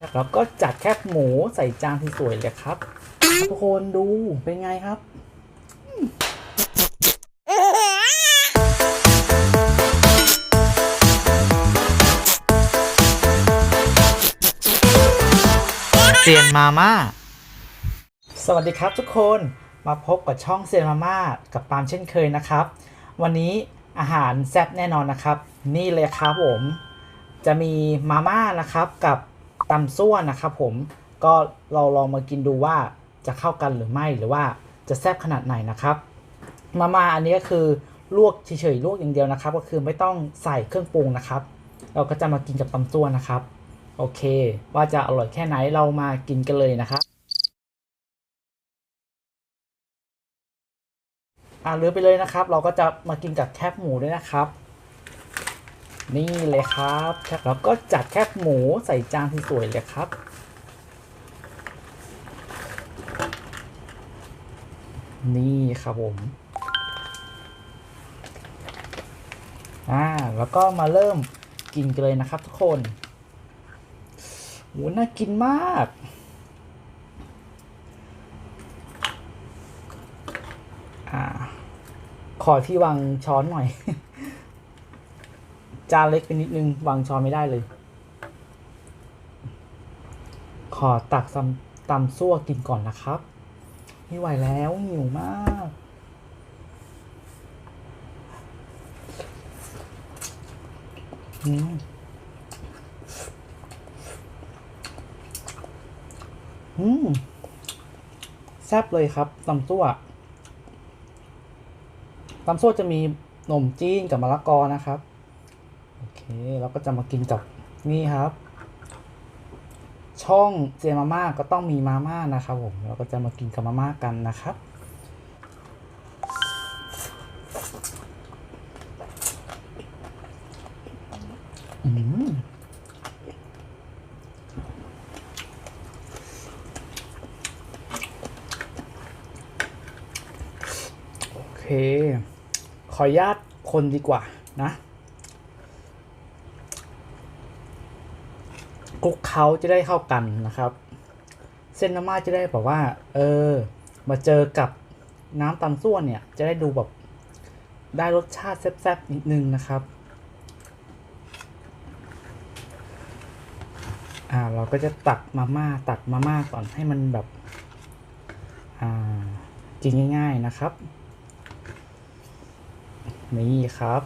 แล้วก็จัดแคบหมูใส่จานที่สวยเลยครับ ทุกคนดูเป็นไงครับเซียนมาม่า สวัสดีครับทุกคนมาพบกับช่องเซียนมาม่ากับปาล์มเช่นเคยนะครับ วันนี้อาหารแซ่บแน่นอนนะครับ นี่เลยครับผม จะมีมาม่านะครับกับ ตำซั่วนะครับผมก็เราลองมากินดูว่าจะเข้ากันหรือไม่หรือว่าจะแซ่บขนาดไหนนะครับ มาม่าอันนี้ก็คือลวกเฉยๆลวกอย่างเดียวนะครับ ก็คือไม่ต้องใส่เครื่องปรุงนะครับ เราก็จะมากินกับตำซั่วนะครับ โอเค ว่าจะอร่อยแค่ไหนเรามากินกันเลยนะครับอ่าลืมไปเลยนะครับ เราก็จะมากินกับแคบหมูด้วยนะครับ นี่เลยครับแล้วก็จัดแคบหมูใส่จานที่สวยเลยครับ นี่ครับผมอ่าแล้วก็มาเริ่มกินกันเลยนะครับทุกคนโหน่ากินมาก อ่า ขอที่วางช้อนหน่อย จานเล็กไปนิดนึง วางช้อนไม่ได้เลย ขอตักตำตำซั่วกินก่อนนะครับ ไม่ไหวแล้วหิวมากอืมอืมแซ่บเลยครับตำซั่วตำซั่วจะมีหนมจีนกับมะละกอนะครับ เราก็จะมากินกับนี่ครับ ช่องเจมาม่าก็ต้องมีมาม่านะครับผมเราก็จะมากินกับมาม่ากันนะครับอืมโอเค ขออนุญาตคนดีกว่านะ คลุกเขาจะได้เข้ากันนะครับ เส้นมาม่าจะได้แบบว่า เออ มาเจอกับน้ำตำส้วนเนี่ย จะได้ดูแบบได้รสชาติแซ่บๆนิดนึงนะครับอ่าเราก็จะตักมาม่าตักมาม่าก่อนให้มันแบบอ่ากินง่ายๆนะครับ นี่ครับ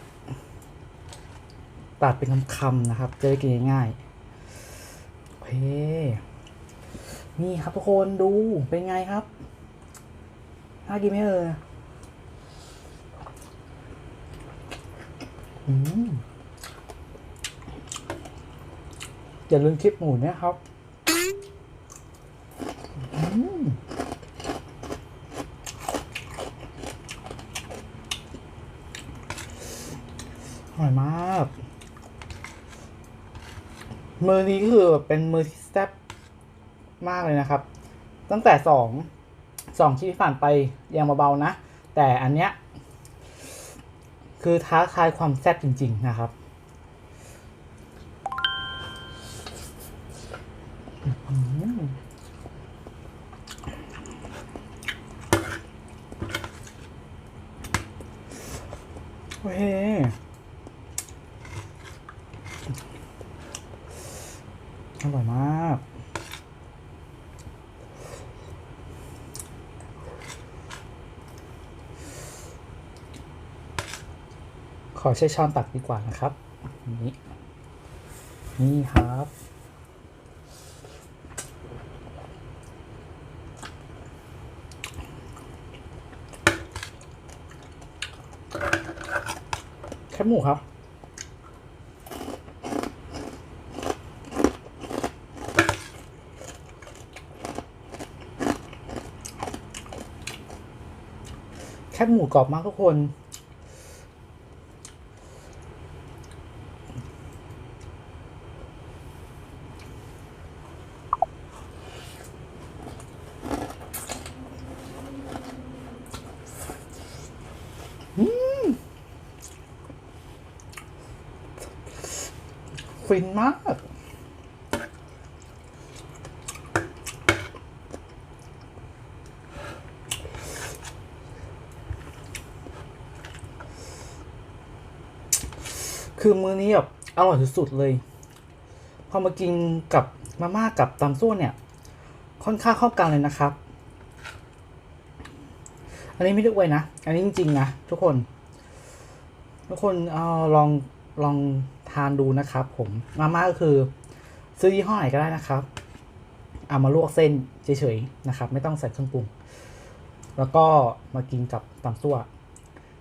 ตัดเป็นคำๆนะครับ จะได้กินง่ายๆ เค นี่ครับทุกคนดูเป็นไงครับน่ากินไหมเอ่ยอืมอย่าลืมคลิปหมูนะครับอร่อยมาก มือนี้คือเป็นมือที่แซ่บมากเลยนะครับ ตั้งแต่สองสองที่ผ่านไปยังเบาๆนะ แต่อันเนี้ยคือท้าทายความแซ่บจริง ๆ นะครับอืมโอเค อร่อยมาก ขอใช้ช้อนตักดีกว่านะครับ นี่ นี่ครับแคบหมูครับ แคบหมูกรอบมากทุกคนอืมฟินมาก คือมื้อนี้แบบอร่อยสุดๆเลย พอมากินกับมาม่ากับตำซั่วเนี่ย ค่อนข้างเข้ากันเลยนะครับ อันนี้ไม่ได้อวยนะ อันนี้จริงๆนะทุกคน ทุกคนเอาลองลองทานดูนะครับผมมาม่าก็คือ ซื้อยี่ห้อไหนก็ได้นะครับ เอามาลวกเส้นเฉยๆนะครับ ไม่ต้องใส่เครื่องปรุง แล้วก็มากินกับตำซั่ว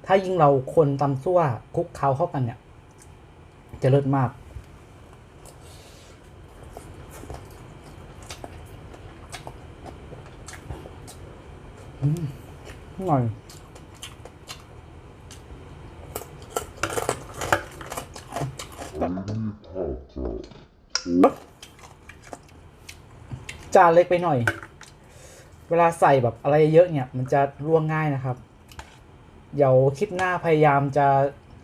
ถ้ายิ่งเราคนตำซั่วคลุกเคล้าเข้ากันเนี่ย จะเลิศมาก อืมอร่อยจานเล็กไปหน่อย เวลาใส่แบบอะไรเยอะเนี่ย มันจะร่วงง่ายนะครับ เดี๋ยวคลิปหน้าพยายามจะ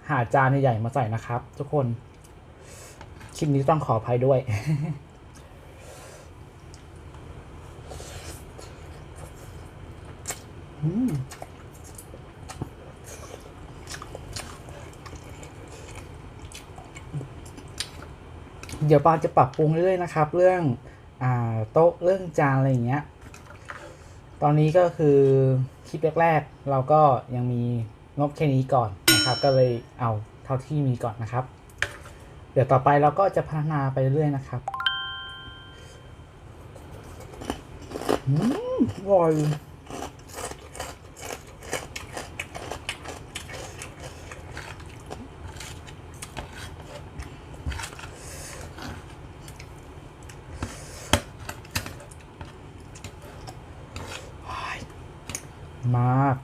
หาจานใหญ่ๆมาใส่นะครับ ทุกคน คลิปนี้ต้องขออภัยด้วย อืมเดี๋ยวปาจะปรับปรุงเรื่อยๆนะครับ เรื่องอ่าโต๊ะเรื่องจานอะไรอย่างเงี้ย ตอนนี้ก็คือคลิปแรกๆเราก็ยังมีงบแค่นี้ก่อนนะครับ ก็เลยเอาเท่าที่มีก่อนนะครับ เดี๋ยวต่อไปเราก็จะพัฒนาไปเรื่อยนะครับอืมอร่อยมาก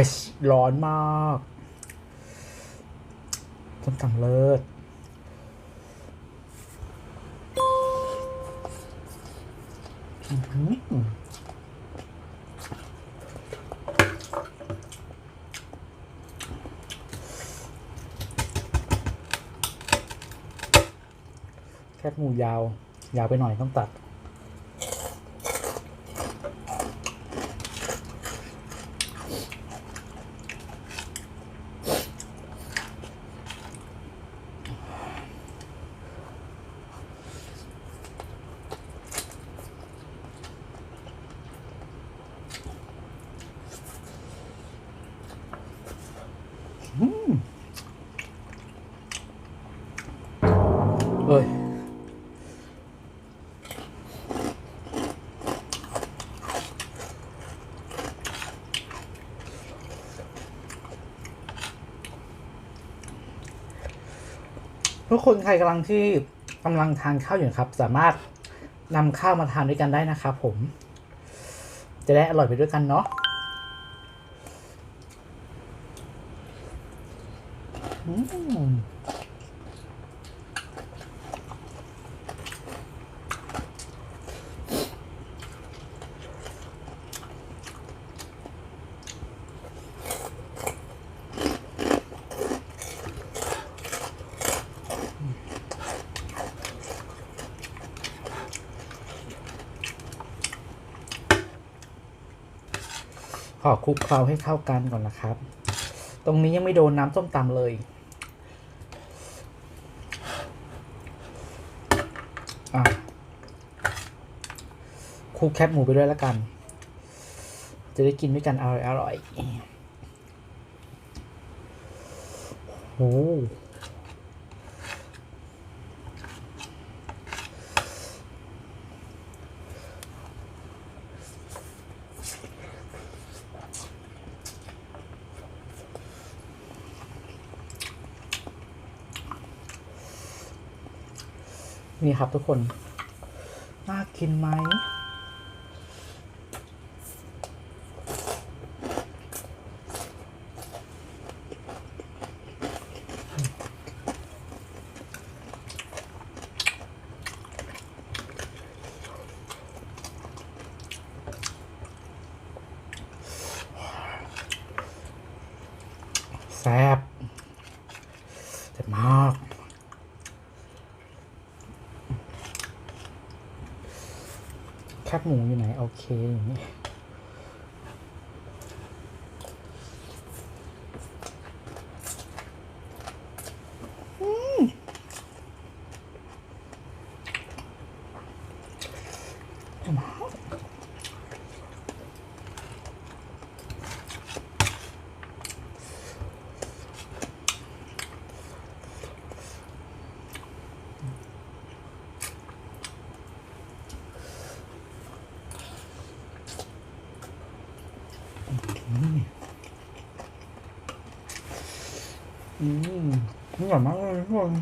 เผ็ดร้อนมากส้มตำเลิศแคบหมูยาว ยาวไปหน่อยต้องตัด เอ้ยทุกคนใครกำลังที่กำลังทานข้าวอยู่ครับ สามารถนำข้าวมาทานด้วยกันได้นะครับผม จะได้อร่อยไปด้วยกันเนาะอืม ขอคลุกเคล้าให้เข้ากันก่อนนะครับ ตรงนี้ยังไม่โดนน้ำส้มตำเลย อะคลุกแคบหมูไปด้วยแล้วกัน จะได้กินด้วยกันอร่อยอร่อยโอ้ นี่ครับทุกคน น่ากินไหมแซ่บเจ็บมาก แคบหมูอยู่ไหน โอเคอย่างนี้อืม อร่อยมากเลยทุกคน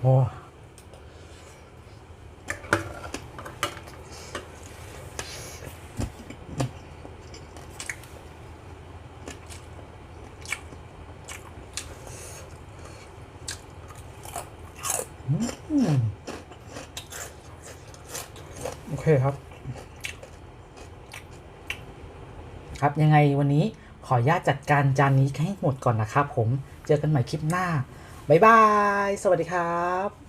โอ้อืมโอ เคครับ ครับยังไงวันนี้ขออนุญาตจัดการจานนี้ให้หมดก่อนนะครับผมเจอกันใหม่คลิปหน้า บ๊ายบาย สวัสดีครับ